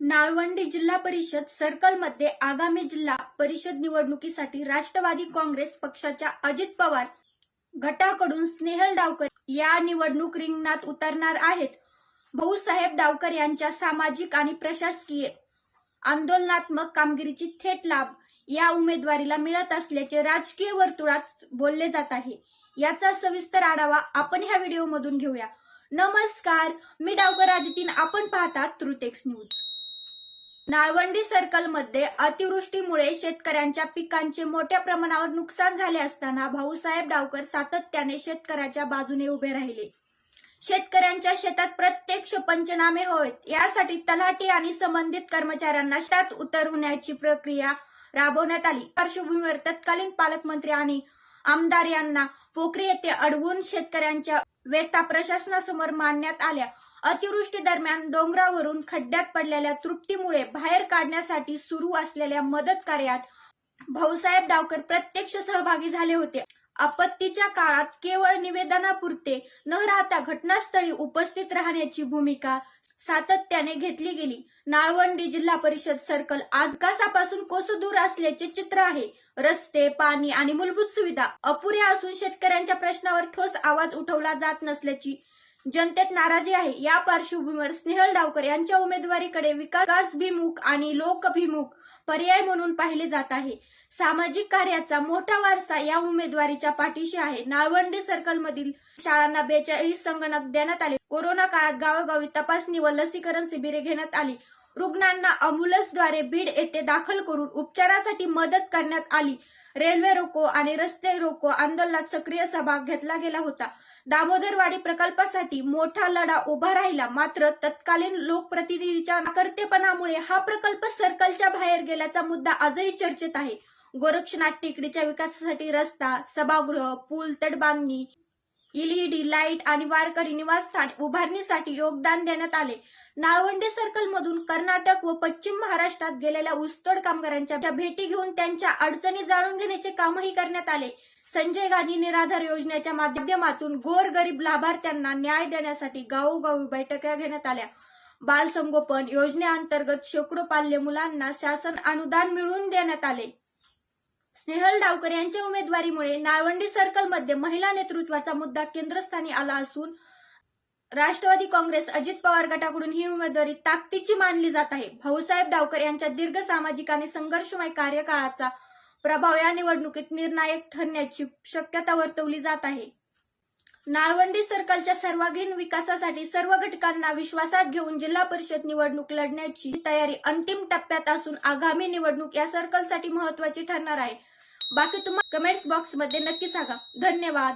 नाळवंडी जिल्हा परिषद सर्कलमध्ये आगामी जिल्हा परिषद निवडणुकीसाठी राष्ट्रवादी काँग्रेस पक्षाच्या अजित पवार गटाकडून स्नेहल डावकर या निवडणूक रिंगणात उतरणार आहेत. भाऊसाहेब डावकर यांच्या सामाजिक आणि प्रशासकीय आंदोलनात्मक कामगिरीची थेट लाभ या उमेदवारीला मिळत असल्याचे राजकीय वर्तुळात बोलले जात आहे. याचा सविस्तर आढावा आपण ह्या व्हिडिओमधून घेऊया. नमस्कार मी डावकर आदितीन. आपण पाहतात त्रुटेक्स न्यूज नाळवंडी सर्कलमध्ये अतिवृष्टीमुळे शेतकऱ्यांच्या पिकांचे मोठ्या प्रमाणावर नुकसान झाले असताना भाऊसाहेब डावकर सातत्याने शेतकऱ्याच्या बाजूने उभे राहिले. शेतकऱ्यांच्या शेतात प्रत्यक्ष पंचनामे होत यासाठी तलाठी आणि संबंधित कर्मचाऱ्यांना शेतात उतरवण्याची प्रक्रिया राबवण्यात आली. पार्श्वभूमीवर तत्कालीन पालकमंत्री आणि आमदार यांना पोखरी येथे अडवून शेतकऱ्यांच्या व्यथा प्रशासनासमोर मांडण्यात आल्या. अतिवृष्टी दरम्यान डोंगरावरून खड्ड्यात पडलेल्या तृप्तीमुळे बाहेर काढण्यासाठी सुरू असलेल्या मदत कार्यात भाऊसाहेब डावकर प्रत्यक्ष सहभागी झाले होते. आपत्तीच्या काळात केवळ निवेदनापुरते न राहता घटनास्थळी उपस्थित राहण्याची भूमिका सातत्याने घेतली गेली. नाळवंडी जिल्हा परिषद सर्कल आजकासापासून कोसो दूर असल्याचे चित्र आहे. रस्ते पाणी आणि मूलभूत सुविधा अपुऱ्या असून शेतकऱ्यांच्या प्रश्नावर ठोस आवाज उठवला जात नसल्याची जनतेत नाराजी आहे. या पार्श्वभूमीवर स्नेहल डावकर यांच्या उमेदवारीकडे विकासभिमुख आणि लोकभिमुख पर्याय म्हणून पाहिले जात आहे. सामाजिक कार्याचा मोठा वारसा या उमेदवारीच्या पाठीशी आहे. नाळवंडी सर्कलमधील शाळांना बेचाळीस संगणक देण्यात आले. कोरोना काळात गावोगावी तपासणी व लसीकरण शिबिरे घेण्यात आली. रुग्णांना अँब्युलन्सद्वारे बीड येथे दाखल करून उपचारासाठी मदत करण्यात आली. रेल्वे रोको आणि रस्ते रोको आंदोलनात सक्रिय सहभाग घेतला गेला होता. दामोदरवाडी प्रकल्पासाठी मोठा लढा उभा राहिला मात्र तत्कालीन लोकप्रतिनिधीच्या नाकर्तेपणामुळे हा प्रकल्प सर्कलच्या बाहेर गेल्याचा मुद्दा आजही चर्चेत आहे. गोरक्षनाथ टेकडीच्या विकासासाठी रस्ता सभागृह पूल तटबांधणी एलईडी लाइट आणि वारकरी निवासस्थान उभारणीसाठी योगदान देण्यात आले. नाळवंडी सर्कलमधून कर्नाटक व पश्चिम महाराष्ट्रात गेलेल्या ऊसतोड कामगारांच्या भेटी घेऊन त्यांच्या अडचणी जाणून घेण्याचे कामही करण्यात आले. संजय गांधी निराधार योजनेच्या माध्यमातून गोर गरीब लाभार्थ्यांना न्याय देण्यासाठी गावोगावी बैठका घेण्यात आल्या. बाल संगोपन योजनेअंतर्गत शेकडो पाल्य मुलांना शासन अनुदान मिळवून देण्यात आले. स्नेहल डावकर यांच्या उमेदवारीमुळे नाळवंडी सर्कलमध्ये महिला नेतृत्वाचा मुद्दा केंद्रस्थानी आला असून राष्ट्रवादी काँग्रेस अजित पवार गटाकडून ही उमेदवारी ताकदीची मानली जात आहे. भाऊसाहेब डावकर यांच्या दीर्घ सामाजिक आणि संघर्षमय कार्यकाळाचा प्रभाव या निवडणुकीत निर्णायक ठरण्याची शक्यता वर्तवली जात आहे. नाळवंडी सर्कलच्या सर्वांगीण विकासासाठी सर्व घटकांना विश्वासात घेऊन जिल्हा परिषद निवडणूक लढण्याची तयारी अंतिम टप्प्यात असून आगामी निवडणूक या सर्कलसाठी महत्वाची ठरणार आहे. बाकी तुम्हाला कमेंट्स बॉक्समध्ये नक्की सांगा. धन्यवाद.